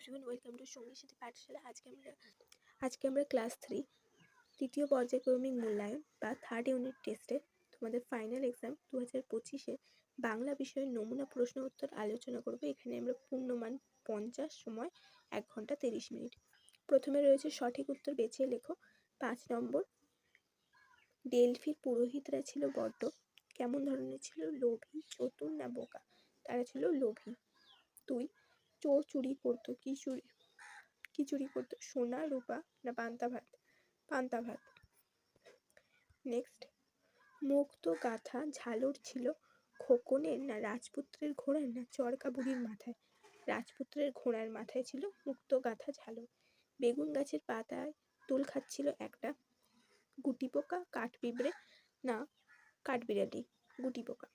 Everyone welcome to সঙ্গীর সাথে পাঠশালা আজকে আমরা আজকে আমরা ক্লাস থ্রি তৃতীয় পর্যায়ক্রমিক মূল্যায়ন বা থার্ড ইউনিট টেস্টে তোমাদের ফাইনাল এক্সাম দু হাজার পঁচিশে বাংলা বিষয়ের নমুনা, প্রশ্ন, উত্তর আলোচনা করব। এখানে আমরা পূর্ণমান পঞ্চাশ সময় এক ঘণ্টা তিরিশ মিনিট। প্রথমে রয়েছে সঠিক উত্তর বেছে লেখো। পাঁচ নম্বর, ডেলফির পুরোহিতরা ছিল বড্ড। কেমন ধরনের ছিল? লোভী, চতুর না বোকা? তারা ছিল লোভী। দুই চোর চুরি করতো কি চুরি কি চুরি করতো, সোনা, রূপা না পান্তা ভাত পান্তা ভাত। নেক্সট মুক্ত গাথা ঝালর ছিল খোকনের না রাজপুত্রের ঘোড়ার না চরকা বুড়ির মাথায়। রাজপুত্রের ঘোড়ার মাথায় ছিল মুক্ত গাথা ঝালর। বেগুন গাছের পাতায় তুল খাচ্ছিল একটা গুটি পোকা, কাঠ পিঁপড়ে না কাঠবিড়ালি গুটি পোকা।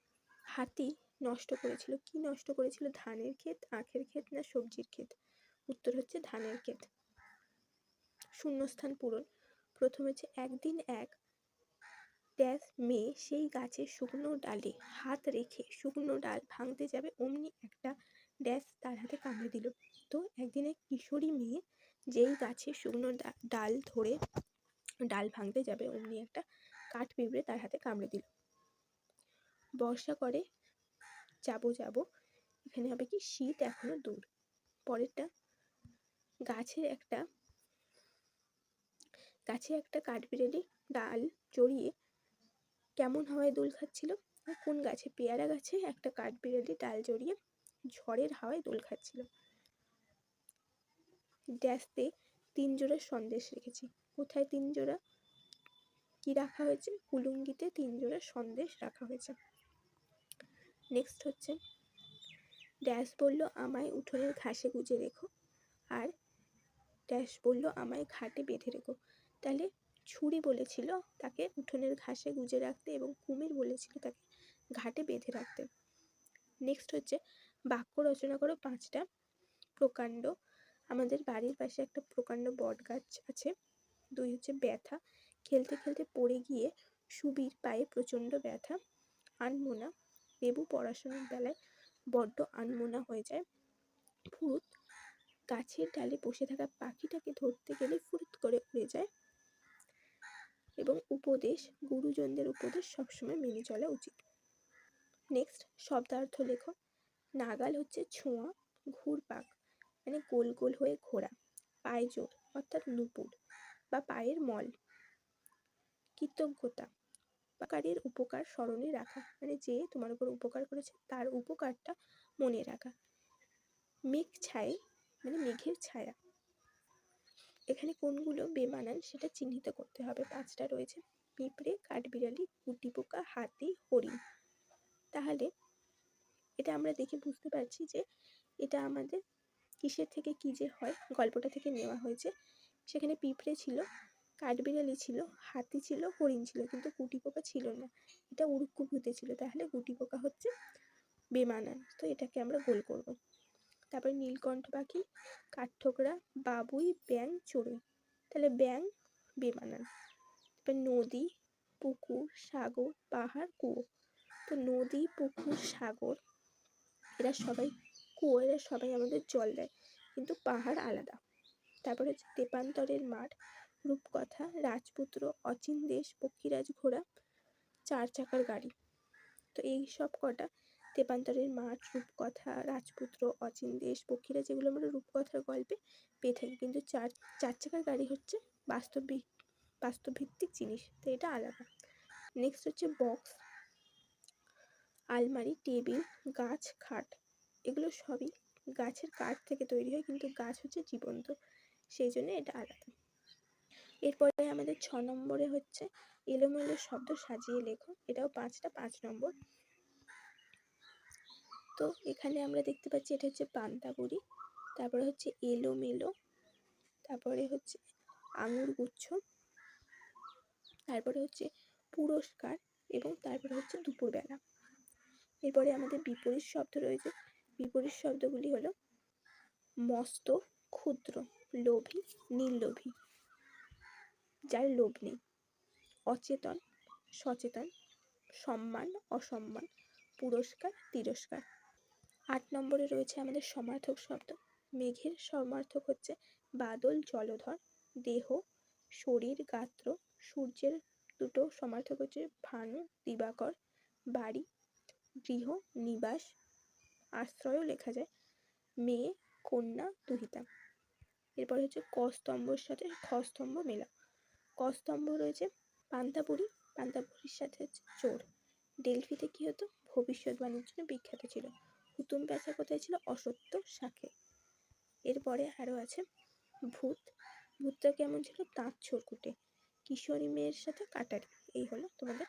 হাতি নষ্ট করেছিল? কি নষ্ট করেছিল? ধানের ক্ষেত, আখের ক্ষেত না সবজির ক্ষেত? উত্তর হচ্ছে ধানের ক্ষেত। শূন্যস্থান পূরণ। প্রথম হচ্ছে একদিন এক ড্যাশ মেয়ে সেই গাছের শুকনো ডালে হাত রেখে শুকনো ডাল ভাঙতে যাবে, অমনি একটা ড্যাশ তার হাতে কামড়ে দিল। তো একদিন এক কিশোরী মেয়ে যেই গাছের শুকনো ডাল ধরে ডাল ভাঙতে যাবে, অমনি একটা কাঠ পিঁপড়ে তার হাতে কামড়ে দিল। বর্ষা করে যাব যাব। এখানে হবে কি? শীত এখনও দূর। পরেরটা, গাছের একটা, গাছে একটা কাঠবিড়ালি, ডাল জড়িয়ে কেমন হাওয়ায় দোল খাচ্ছিল? কোন গাছে? পেয়ারা গাছে একটা কাঠবিড়ালি, ডাল জড়িয়ে ঝড়ের হাওয়ায় দোল খাচ্ছিল। ড্যাশতে তিন জোড়া সন্দেশ রেখেছি। কোথায় তিন জোড়া? কি রাখা হয়েছে? কুলুঙ্গিতে তিন জোড়া সন্দেশ রাখা হয়েছে। নেক্সট হচ্ছে ড্যাশ বলল, আমায় উঠোনের ঘাসে গুজে রেখো। আর ড্যাশ বলল, আমায় ঘাটে বেঁধে রেখো। তাহলে ছুরি বলেছিল তাকে উঠোনের ঘাসে গুজে রাখতে এবং কুমির বলেছিল তাকে ঘাটে বেঁধে রাখতে। নেক্সট হচ্ছে, বাক্য রচনা করো পাঁচটা প্রকাণ্ড। আমাদের বাড়ির পাশে একটা প্রকাণ্ড বট গাছ আছে। দুই হচ্ছে ব্যথা। খেলতে খেলতে পড়ে গিয়ে সুবীর পায়ে প্রচণ্ড ব্যথা। আনমোনা দেবু পড়াশোনার বেলায় বড্ড আনমোনা হয়ে যায়। ফুরুত গাছের ডালে বসে থাকা পাখিটাকে ধরতে গেলে ফুরুত করে উড়ে যায় এবং উপদেশ, গুরুজনদের উপদেশ সবসময় মেনে চলা উচিত। নেক্সট শব্দার্থ লেখো নাগাল হচ্ছে ছোঁয়া, ঘুরপাক মানে গোল গোল হয়ে ঘোরা পায়ে জোর অর্থাৎ নুপুর, বা পায়ের মল। কৃতজ্ঞতা উপকারের উপকার স্মরণে রাখা। মানে যে তোমার উপর উপকার করেছে, তার উপকারটা মনে রাখা। মেঘ ছায় মানে মেঘের ছায়া। এখানে কোনগুলো বেমানান সেটা চিহ্নিত করতে হবে। পাঁচটা রয়েছে। পিঁপড়ে, কাঠবিড়ালি গুটি পোকা হাতি, হরিণ। তাহলে এটা আমরা দেখে বুঝতে পারছি যে এটা আমাদের কিসের থেকে কী যে হয়, গল্পটা থেকে নেওয়া হয়েছে। সেখানে পিঁপড়ে ছিল কাঠবিড়ালি ছিল, হাতি ছিল, হরিণ ছিল, কিন্তু গুটি পোকা ছিল না। এটা উড়ুক্কুভূতে ছিল। তাহলে গুটি পোকা হচ্ছে বেমানান। তো এটাকে আমরা গোল করব। তারপরে নীলকণ্ঠ পাখি, কাঠঠোকরা, বাবুই ব্যাং চড়ুই। তাহলে ব্যাং বেমানান। তারপর নদী, পুকুর, সাগর, পাহাড়, কুয়ো। তো নদী, পুকুর, সাগর, এরা সবাই কুয়ো, এরা সবাই আমাদের জল দেয়, কিন্তু পাহাড় আলাদা। তারপরে হচ্ছে তেপান্তরের মাঠ। রূপকথা, রাজপুত্র, অচিন দেশ, পক্ষীরাজ ঘোড়া, চার চাকার গাড়ি। তো এই সব কটা তেপান্তরের মাঠ, রূপকথা, রাজপুত্র, অচিন দেশ পক্ষীরা যেগুলো আমরা রূপকথার গল্পে পেয়ে থাকি। কিন্তু চার চার চাকার গাড়ি হচ্ছে বাস্তবিক বাস্তবভিত্তিক জিনিস, তো এটা আলাদা। নেক্সট হচ্ছে বক্স আলমারি, টেবিল, গাছ, খাট, এগুলো সবই গাছের কাঠ থেকে তৈরি হয়, কিন্তু গাছ হচ্ছে জীবন্ত, সেই জন্য এটা আলাদা। এরপরে আমাদের ছ নম্বরে হচ্ছে এলোমেলো শব্দ সাজিয়ে লেখো। এটাও পাঁচটা, পাঁচ নম্বর। তো এখানে আমরা দেখতে পাচ্ছি এটা হচ্ছে পান্তাবুড়ি তারপরে হচ্ছে এলোমেলো, তারপরে হচ্ছে আঙুর গুচ্ছ তারপরে হচ্ছে পুরস্কার এবং তারপরে হচ্ছে দুপুরবেলা। এরপরে আমাদের বিপরীত শব্দ রয়েছে। বিপরীত শব্দগুলি হলো মস্ত, ক্ষুদ্র, লোভী, নির্লোভী। যার লোভ নেই। অচেতন, সচেতন, সম্মান, অসম্মান, পুরস্কার, তিরস্কার। আট নম্বরে রয়েছে আমাদের সমার্থক শব্দ। মেঘের সমার্থক হচ্ছে বাদল, জলধর, দেহ, শরীর, গাত্র, সূর্যের দুটো সমার্থক হচ্ছে ভানু, দিবাকর, বাড়ি, গৃহ, নিবাস, আশ্রয়ও লেখা যায়, মেয়ে, কন্যা, দুহিতা। এরপর হচ্ছে ক সাথে খ স্তম্ভ মেলা। ক স্তম্ভ রয়েছে পান্তাপুরি। পান্তাপুরির সাথে হচ্ছে চোর। ডেলফিতে কী হতো? ভবিষ্যৎবাণীর জন্য বিখ্যাত ছিল। হুতুম প্যাঁচা কোথায় ছিল? অসত্য শাখে। এরপরে আরও আছে ভূত। ভূতটা কেমন ছিল? তাঁত ছরকুটে কিশোরী মেয়ের সাথে কাটারি। এই হলো তোমাদের।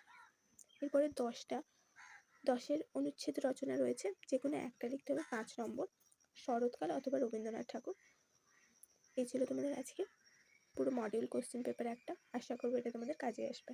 এরপরে দশটা। দশের অনুচ্ছেদ রচনা রয়েছে। যে কোনো একটা লিখতে হবে পাঁচ নম্বর। শরৎকাল অথবা রবীন্দ্রনাথ ঠাকুর। এই ছিল তোমাদের আজকে পুরো মডিউল কোশ্চেন পেপার একটা আশা করব এটা তোমাদের কাজে আসবে।